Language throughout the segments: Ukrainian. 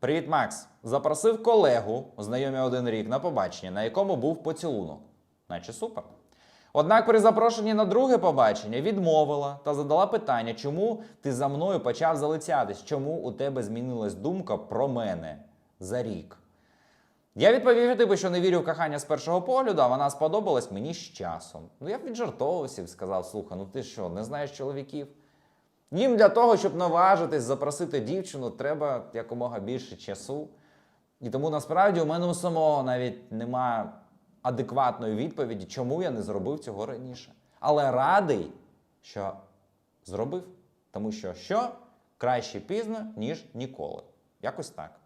Привіт, Макс. Запросив колегу, знайомі один рік, на побачення, на якому був поцілунок. Наче супер. Однак при запрошенні на друге побачення відмовила та задала питання, чому ти за мною почав залицятись, чому у тебе змінилась думка про мене за рік. Я відповів, типу, що не вірю в кохання з першого погляду, а вона сподобалась мені з часом. Ну я віджартовувався і сказав: слухай, ну ти що, не знаєш чоловіків? Їм для того, щоб наважитись запросити дівчину, треба якомога більше часу. І тому насправді у мене у самого навіть немає адекватної відповіді, чому я не зробив цього раніше. Але радий, що зробив. Тому що що краще пізно, ніж ніколи. Якось так.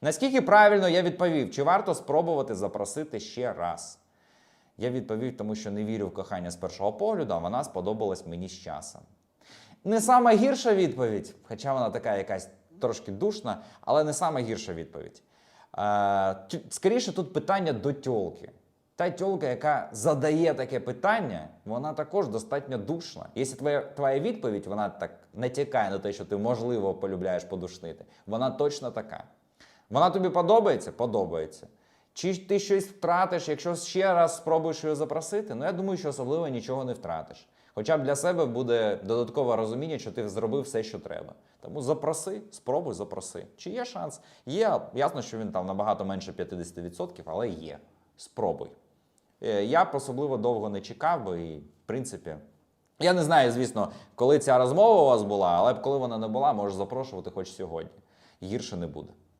Наскільки правильно я відповів, чи варто спробувати запросити ще раз? Я відповів, тому що не вірю в кохання з першого погляду, а вона сподобалась мені з часом. Не сама гірша відповідь, хоча вона така якась трошки душна, але не сама гірша відповідь. Е, скоріше тут питання до тьолки. Та тьолка, яка задає таке питання, вона також достатньо душна. Якщо твоя, твоя відповідь вона так натякає на те, що ти можливо полюбляєш подушнити, вона точно така. Вона тобі подобається? Подобається. Чи ти щось втратиш, якщо ще раз спробуєш її запросити? Ну я думаю, що особливо нічого не втратиш. Хоча б для себе буде додаткове розуміння, що ти зробив все, що треба. Тому запроси, спробуй, запроси. Чи є шанс? Є. Ясно, що він там набагато менше 50%, але є. Спробуй. Е, Я б особливо довго не чекав би, і, в принципі, я не знаю, звісно, коли ця розмова у вас була, але коли вона не була, можеш запрошувати хоч сьогодні. Гірше не буде.